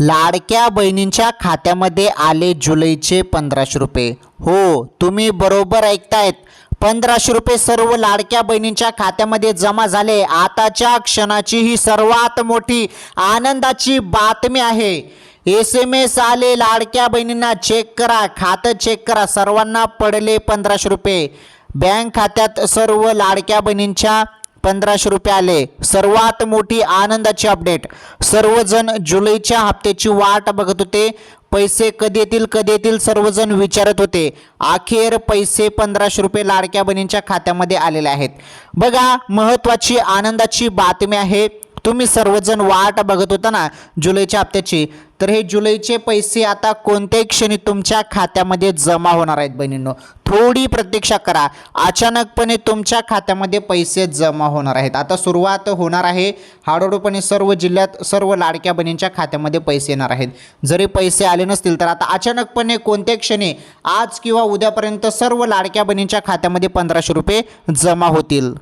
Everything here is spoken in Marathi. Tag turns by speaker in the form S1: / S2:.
S1: लाडक्या बहिणींच्या खात्यामध्ये आले जुलैचे पंधराशे रुपये. हो तुम्ही बरोबर ऐकतायत. पंधराशे रुपये सर्व लाडक्या बहिणींच्या खात्यामध्ये जमा झाले. आताच्या क्षणाची ही सर्वात मोठी आनंदाची बातमी आहे. एस एम एस आले लाडक्या बहिणींना चेक करा खातं चेक करा सर्वांना पडले पंधराशे रुपये. बँक खात्यात सर्व लाडक्या बहिणींच्या पंधराशे रुपये आले. सर्वात मोठी आनंदाची अपडेट सर्वजण जुलैच्या हप्त्याची वाट बघत होते. पैसे कधी येतील कधी येतील सर्वजण विचारत होते. अखेर पैसे पंधराशे रुपये लाडक्या बहिणींच्या खात्यामध्ये आलेले आहेत. बघा महत्त्वाची आनंदाची बातमी आहे. तुम्ही सर्वजण वाट बघत होता ना जुलैच्या हप्त्याची तर हे जुलैचे पैसे आता कोणत्याही क्षणी तुमच्या खात्यामध्ये जमा होणार आहेत बहिणींनो. थोडी प्रतीक्षा करा. अचानकपणे तुमच्या खात्यामध्ये पैसे जमा होणार आहेत. आता सुरुवात होणार आहे. हळूहळूपणे सर्व जिल्ह्यात सर्व लाडक्या बहिणींच्या खात्यामध्ये पैसे येणार आहेत. जरी पैसे आले नसतील तर आता अचानकपणे कोणत्याही क्षणी आज किंवा उद्यापर्यंत सर्व लाडक्या बहिणींच्या खात्यामध्ये पंधराशे रुपये जमा होतील.